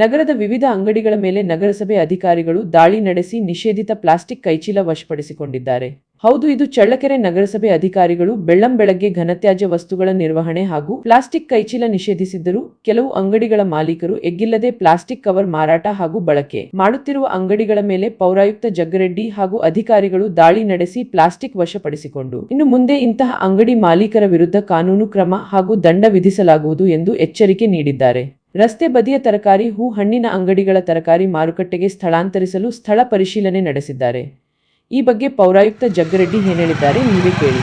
ನಗರದ ವಿವಿಧ ಅಂಗಡಿಗಳ ಮೇಲೆ ನಗರಸಭೆ ಅಧಿಕಾರಿಗಳು ದಾಳಿ ನಡೆಸಿ ನಿಷೇಧಿತ ಪ್ಲಾಸ್ಟಿಕ್ ಕೈಚೀಲ ವಶಪಡಿಸಿಕೊಂಡಿದ್ದಾರೆ. ಹೌದು, ಇದು ಚಳ್ಳಕೆರೆ ನಗರಸಭೆ ಅಧಿಕಾರಿಗಳು ಬೆಳ್ಳಂಬೆಳಗ್ಗೆ ಘನತ್ಯಾಜ್ಯ ವಸ್ತುಗಳ ನಿರ್ವಹಣೆ ಹಾಗೂ ಪ್ಲಾಸ್ಟಿಕ್ ಕೈಚೀಲ ನಿಷೇಧಿಸಿದ್ದರೂ ಕೆಲವು ಅಂಗಡಿಗಳ ಮಾಲೀಕರು ಎಗ್ಗಿಲ್ಲದೆ ಪ್ಲಾಸ್ಟಿಕ್ ಕವರ್ ಮಾರಾಟ ಹಾಗೂ ಬಳಕೆ ಮಾಡುತ್ತಿರುವ ಅಂಗಡಿಗಳ ಮೇಲೆ ಪೌರಾಯುಕ್ತ ಜಗ್ಗರೆಡ್ಡಿ ಹಾಗೂ ಅಧಿಕಾರಿಗಳು ದಾಳಿ ನಡೆಸಿ ಪ್ಲಾಸ್ಟಿಕ್ ವಶಪಡಿಸಿಕೊಂಡು, ಇನ್ನು ಮುಂದೆ ಇಂತಹ ಅಂಗಡಿ ಮಾಲೀಕರ ವಿರುದ್ಧ ಕಾನೂನು ಕ್ರಮ ಹಾಗೂ ದಂಡ ವಿಧಿಸಲಾಗುವುದು ಎಂದು ಎಚ್ಚರಿಕೆ ನೀಡಿದ್ದಾರೆ. ರಸ್ತೆ ಬದಿಯ ತರಕಾರಿ, ಹೂ ಹಣ್ಣಿನ ಅಂಗಡಿಗಳ ತರಕಾರಿ ಮಾರುಕಟ್ಟೆಗೆ ಸ್ಥಳಾಂತರಿಸಲು ಸ್ಥಳ ಪರಿಶೀಲನೆ ನಡೆಸಿದ್ದಾರೆ. ಈ ಬಗ್ಗೆ ಪೌರಾಯುಕ್ತ ಜಗ್ಗರೆಡ್ಡಿ ಏನು ಹೇಳಿದ್ದಾರೆ ನೀವೇ ಕೇಳಿ.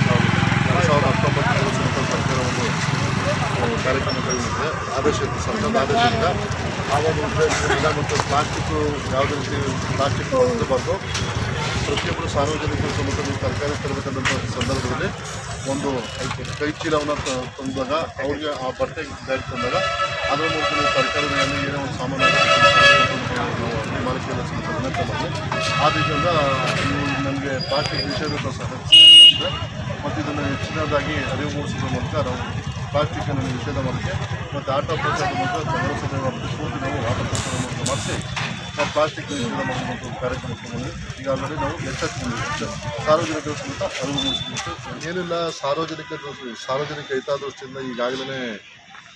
ಪ್ಲಾಸ್ಟಿಕ್ ಪ್ರತಿಯೊಬ್ಬರು ಸಾರ್ವಜನಿಕರು ಸಮೇತ ತರಕಾರಿ ತರಬೇಕಂತ ಸಂದರ್ಭದಲ್ಲಿ ಒಂದು ಕೈ ಚೀಲವನ್ನು ತಂದಾಗ ಅವ್ರಿಗೆ ಆ ಬಟ್ಟೆ ಬ್ಯಾಗ್ ತಂದಾಗ ಅದರ ಮೂಲಕ ನೀವು ತರಕಾರಿಗಳನ್ನು ಏನೋ ಒಂದು ಸಾಮಾನ್ಯ ಮಾಲಿಕೆಲ್ಲ ಸ್ವಲ್ಪ ವಿನಂತಿ ಮಾಡಿ ಆ ರೀತಿಯಿಂದ ನೀವು ನನಗೆ ಪ್ಲಾಸ್ಟಿಕ್ ನಿಷೇಧದ ಸಹ ಮತ್ತು ಇದನ್ನು ಹೆಚ್ಚಿನದಾಗಿ ಅರಿವು ಮೂಡಿಸೋದ್ರ ಮೂಲಕ ನಾವು ಪ್ಲಾಸ್ಟಿಕನ್ನು ನಿಷೇಧ ಮಾಡೋಕ್ಕೆ ಮತ್ತು ಆಟೋ ಪ್ರಚಾರದ ಮೂಲಕ ವ್ಯಾಪ್ತಿ ಪೂರ್ತಿ ನಾವು ಆಟೋ ಪ್ರಚಾರ ಮೂಲಕ ಮಾಡಿಸಿ ನಾವು ಪ್ಲಾಸ್ಟಿಕ್ ನಿಷೇಧ ಮಾಡುವಂಥ ಒಂದು ಕಾರ್ಯಕ್ರಮಕ್ಕೆ ಬಂದ್ವಿ. ಈಗ ಆಲ್ರೆಡಿ ನಾವು ಎಚ್ಚೆತ್ತುಕೊಂಡಿದ್ದೀವಿ ಸಾರ್ವಜನಿಕರು ಸಮೇತ ಅರಿವು ಮೂಡಿಸಬೇಕು ಏನಿಲ್ಲ, ಸಾರ್ವಜನಿಕ ಸಾರ್ವಜನಿಕ ಹಿತಾದೃಷ್ಟಿಯಿಂದ ಈಗಾಗಲೇ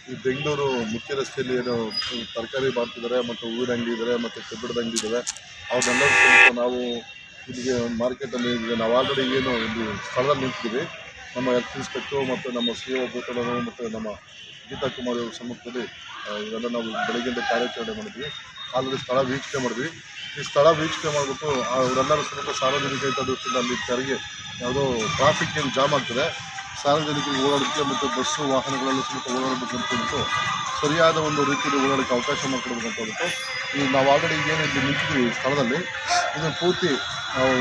ಈ ಬೆಂಗಳೂರು ಮುಖ್ಯ ರಸ್ತೆಯಲ್ಲಿ ಏನು ತರಕಾರಿ ಮಾಡ್ತಿದ್ದಾರೆ ಮತ್ತು ಹೂವಿನ ಅಂಗಡಿ ಇದ್ದಾರೆ ಮತ್ತು ಕಬ್ಬಿಣದ ಅಂಗಡಿ ಇದ್ದಾವೆ ಅವನ್ನೆಲ್ಲ ಸ್ವಲ್ಪ ನಾವು ಇಲ್ಲಿಗೆ ಮಾರ್ಕೆಟಲ್ಲಿ ಈಗ ನಾವು ಆಲ್ರೆಡಿ ಏನು ಇಲ್ಲಿ ಸ್ಥಳದಲ್ಲಿ ನಿಂತಿದ್ದೀವಿ. ನಮ್ಮ ಹೆಲ್ತ್ ಇನ್ಸ್ಪೆಕ್ಟ್ರು ಮತ್ತು ನಮ್ಮ ಸಿ ಒ ಭೂತಳರು ಮತ್ತು ನಮ್ಮ ಗೀತಾ ಕುಮಾರ್ ಅವರ ಸಮ್ಮುಖದಲ್ಲಿ ಇವೆಲ್ಲ ನಾವು ಬೆಳಗ್ಗೆಯಿಂದ ಕಾರ್ಯಾಚರಣೆ ಮಾಡಿದ್ವಿ. ಆಲ್ರೆಡಿ ಸ್ಥಳ ವೀಕ್ಷಣೆ ಮಾಡಿದ್ವಿ. ಈ ಸ್ಥಳ ವೀಕ್ಷಣೆ ಮಾಡಿಬಿಟ್ಟು ಅವರೆಲ್ಲರೂ ಸಮೇತ ಸಾರ್ವಜನಿಕ ಹಿತದೃಷ್ಟಿಯಿಂದ ಅಲ್ಲಿ ತೆರಿಗೆ ಯಾವುದೋ ಟ್ರಾಫಿಕ್ ಏನು ಜಾಮ್ ಆಗ್ತದೆ ಸಾರ್ವಜನಿಕರಿಗೆ ಓಡಾಡೋಕ್ಕೆ ಮತ್ತು ಬಸ್ಸು ವಾಹನಗಳಲ್ಲೂ ಸಮೇತ ಓಡಾಡಬೇಕು ಅಂದ್ಬಿಟ್ಟು ಸರಿಯಾದ ಒಂದು ರೀತಿಯಲ್ಲಿ ಓಡಾಡೋಕ್ಕೆ ಅವಕಾಶ ಮಾಡಿಕೊಡ್ಬೇಕಂತ ಅಂತ ಹೇಳ್ಬಿಟ್ಟು ಈಗ ನಾವು ಆಲ್ರೆಡಿ ಏನು ಇಲ್ಲಿ ನಿಂತಿದ್ದೀವಿ ಸ್ಥಳದಲ್ಲಿ, ಇದನ್ನು ಪೂರ್ತಿ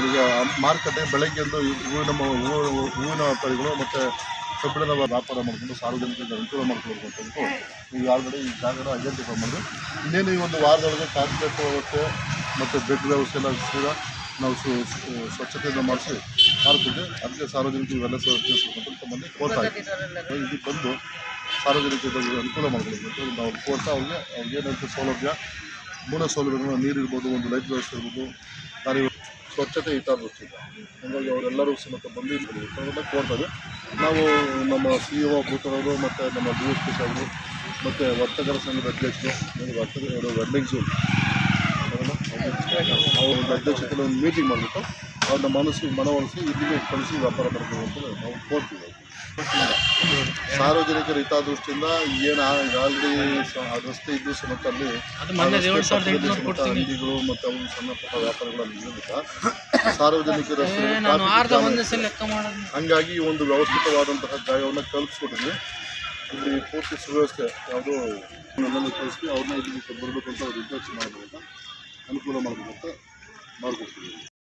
ಈಗ ಮಾರುಕಟ್ಟೆ, ಬೆಳಗ್ಗೆ ಎಂದು ಈ ಹೂವಿನ ಹೂವಿನ ವ್ಯಾಪಾರಿಗಳು ಮತ್ತು ಕಬ್ಬಿಣದ ವ್ಯಾಪಾರ ಮಾಡಿಕೊಂಡು ಸಾರ್ವಜನಿಕರಿಗೆ ಅನುಕೂಲ ಮಾಡಿಕೊಡ್ಬೇಕು ಅಂತ ಹೇಳ್ಬಿಟ್ಟು ಈಗ ಆಲ್ರೆಡಿ ಈ ಜಾಗನ ಐಡೆಂಟಿಫೈ ಮಾಡಿ ಇನ್ನೇನು ಈ ಒಂದು ವಾರದೊಳಗೆ ಕಾಂಕ್ರೀಟ್ ವ್ಯವಸ್ಥೆ ಮತ್ತು ಬೆಡ್ ವ್ಯವಸ್ಥೆ ಎಲ್ಲ ನಾವು ಸು ಸ್ವಚ್ಛತೆಯನ್ನು ಸ್ವಚ್ಛತೆಯಿಂದ ಮಾಡಿಸಿ ಮಾಡ್ತಿದ್ದೆ ಅದಕ್ಕೆ ಸಾರ್ವಜನಿಕ ಇವೆಲ್ಲ ಅಂತ ಮಂದಿ ಕೋರ್ತಾ ಇದ್ದೀವಿ ಇದಕ್ಕೆ ಬಂದು ಸಾರ್ವಜನಿಕರಿಗೆ ಅನುಕೂಲ ಮಾಡ್ಕೊಳ್ಬೇಕು ನಾವು ಕೋರ್ತಾ ಅವ್ರಿಗೆ ಅವ್ರಿಗೇನಂತ ಸೌಲಭ್ಯ ಮೂಲ ಸೌಲಭ್ಯಗಳು ನೀರು ಇರ್ಬೋದು ಒಂದು ಲೈಟ್ ವ್ಯವಸ್ಥೆ ಇರ್ಬೋದು ದಾರಿ ಸ್ವಚ್ಛತೆ ಹಿತಾದೃಷ್ಟಿಯಿಂದ ಹಾಗಾಗಿ ಅವರೆಲ್ಲರೂ ಸಮೇತ ಬಂದು ಇದನ್ನು ಕೋರ್ತದೆ ನಾವು ನಮ್ಮ ಸಿ ಒ ಭೂತರವರು ಮತ್ತು ನಮ್ಮ ಡಿ ಎಸ್ ಪಿ ಸಾಹೇಬರು ಮತ್ತು ವರ್ತಕರ ಸಂಘದ ಅಧ್ಯಕ್ಷರು ವರ್ತಕರು ವೆಡ್ಡಿಂಗ್ ಝೂಮ್ ಅವ್ರ ಅಧ್ಯಕ್ಷತೆಯಲ್ಲಿ ಒಂದು ಮೀಟಿಂಗ್ ಮಾಡಿಬಿಟ್ಟು ಅವ್ರನ್ನ ಮನಸ್ಸು ಮನವೊಲಿಸಿ ಇಲ್ಲಿಗೆ ಕಳಿಸಿ ವ್ಯಾಪಾರ ಮಾಡಬೇಕು ಅಂತ ನಾವು ಕೋರ್ತೀವಿ ಸಾರ್ವಜನಿಕರ ಹಿತಾದೃಷ್ಟಿಯಿಂದ ಏನು ಆಲ್ರೆಡಿ ರಸ್ತೆ ಇದ್ದು ಸಮೇತ ಅಲ್ಲಿ ಅಂಗಡಿಗಳು ಮತ್ತು ಅವು ಸಣ್ಣ ಪುಟ್ಟ ವ್ಯಾಪಾರಗಳಲ್ಲಿ ಇರೋದಿಲ್ಲ ಸಾರ್ವಜನಿಕರ. ಹಂಗಾಗಿ ಈ ಒಂದು ವ್ಯವಸ್ಥಿತವಾದಂತಹ ಜಾಗವನ್ನು ಕಲ್ಪಿಸ್ಕೊಟ್ಟಿದ್ವಿ ಇಲ್ಲಿ ಪೂರ್ತಿ ಸುವ್ಯವಸ್ಥೆ ಯಾವುದೋ ನನ್ನನ್ನು ಕಳಿಸಿ ಅವ್ರನ್ನ ಇಲ್ಲಿ ಬರಬೇಕು ಅಂತ ಅವ್ರು ನಿರ್ದೇಶನ ಮಾಡಬೇಕು ಅಂತ ಅನುಕೂಲ ಮಾಡಬೇಕು ಅಂತ ಮಾಡ್ಕೊಡ್ತೀವಿ